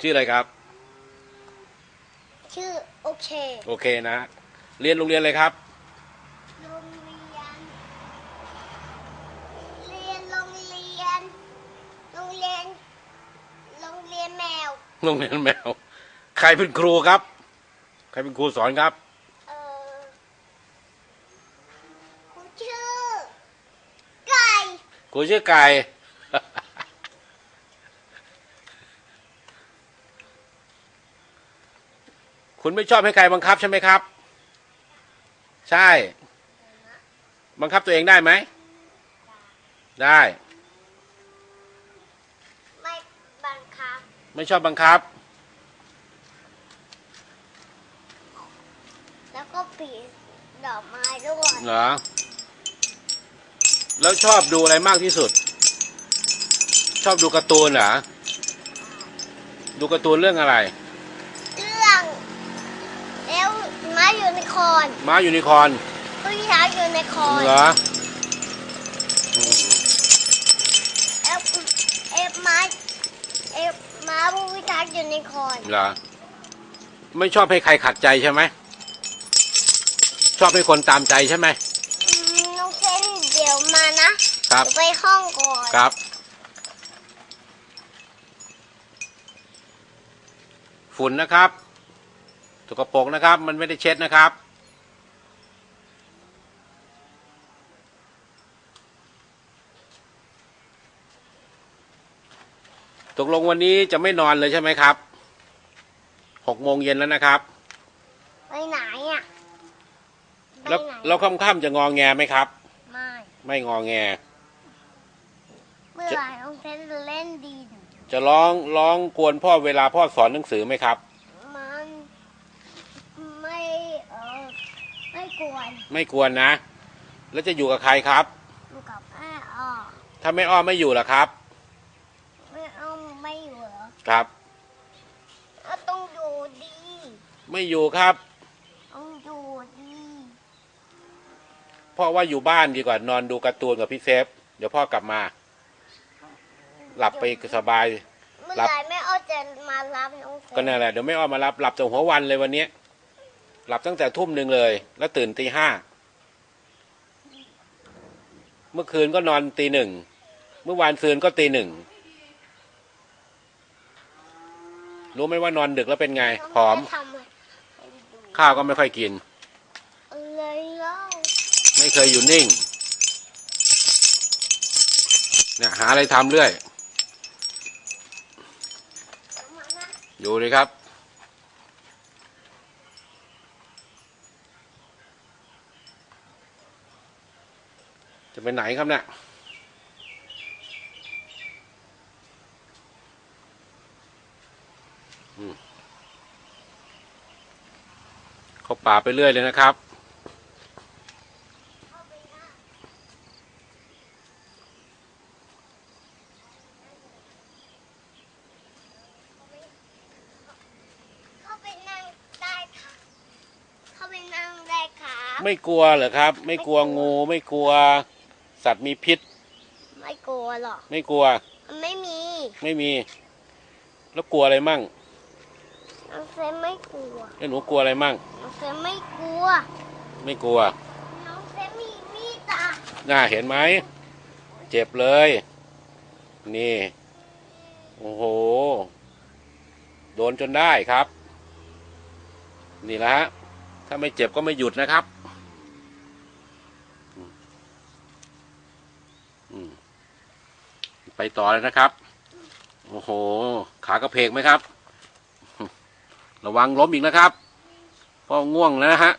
ชื่ออะไรครับ ชื่อโอเค โอเคนะ เรียนโรงเรียนอะไรครับ โรงเรียน เรียนโรงเรียน โรงเรียน โรงเรียนแมว โรงเรียนแมว ใครเป็นครูครับ ใครเป็นครูสอนครับ เออคุณชื่อ ไก่ ครูชื่อไก่ คุณไม่ชอบให้ใครบังคับใช่ไหมครับ ใช่ บังคับตัวเองได้ไหม ได้ ไม่บังคับ ไม่ชอบบังคับ แล้วก็ปีนดอกไม้ด้วยเหรอ แล้วชอบดูอะไรมากที่สุด ชอบดูการ์ตูนเหรอ ดูการ์ตูนเรื่องอะไร เรื่องแล้ว ม้าอยู่ในคอนม้ายูนิคอร์นผู้ชายอยู่ในคอนเหรออืมเอฟเอฟม้าเอฟม้าผู้ชายอยู่ในคอนเหรอไม่ชอบให้ใครขัดใจใช่ไหมชอบให้คนตามใจใช่ไหมอืมน้องเซนเดี๋ยวมานะครับ เดี๋ยวไปห้องก่อนครับ ฝุ่นนะครับ สกปรกนะครับ มันไม่ได้เช็ดนะครับ ตกลงวันนี้จะไม่นอนเลยใช่ไหมครับ หกโมงเย็นแล้วนะครับ ไปไหนอะไปแล้วไหนแล้วค่ำๆจะงอแงไหมครับ ไม่ไม่งอแง เมื่อไหร่น้องเซนจะเล่นดีนจะร้องร้องกวนพ่อเวลาพ่อสอนหนังสือไหมครับ มันไม่เออไม่กวน ไม่กวนนะ แล้วจะอยู่กับใครครับ อยู่กับแม่อ้อถ้าไม่อ้อมไม่อยู่ล่ะครับไม่เอาไม่อยู่เหรอครับ ก็ต้องอยู่ดีไม่อยู่ครับ ต้องอยู่ดีเพราะว่าอยู่บ้านดีกว่านอนดูการ์ตูนกับพี่เซฟ เดี๋ยวพ่อกลับมา หลับไปสบาย เมื่อรับไหร่แม่อ้อจะมารับน้องเซก็นั่นแหละเดี๋ยวไม่อ้อมมารับหลับจนหัววันเลยวันนี้ หลับตั้งแต่ทุ่มหนึ่งเลย แล้วตื่นตีห้าเมื่อคืนก็นอนตีหนึ่งเมื่อวานซืนก็ตีหนึ่งรู้ไหมว่านอนดึกแล้วเป็นไงผอมน้งเซนทำอะไรข้าวก็ไม่ค่อยกินอะไรเล่าไม่เคยอยู่นิ่งเนี่ยหาอะไรทำเรื่อยมานะอยู่เลยครับ จะไปไหนครับเนี่ยอืมเข้าป่าไปเรื่อยเลยนะครับเข้าไปนั่งได้ค่ะเข้าไปนั่งได้ค่ะไม่กลัวเหรอครับ ไม่กลัวงู ไม่กลัว สัตว์มีพิษ ไม่กลัวหรอกไม่กลัว มันไม่มีไม่มี แล้วกลัวอะไรมั่งน้องเซนไม่กลัวแล้วหนูกลัวอะไรมั่งน้องเซนไม่กลัว ไม่กลัว น้องเซนมีมีดอะน่าเห็นไหมเจ็บเลย นี่ โอ้โห โดนจนได้ครับ นี่แหละฮะ ถ้าไม่เจ็บก็ไม่หยุดนะครับอืมอืม ไปต่อเลยนะครับ โอ้โห ขากระเพกไหมครับ ระวังล้มอีกนะครับ เพราะง่วงแล้วนะฮะ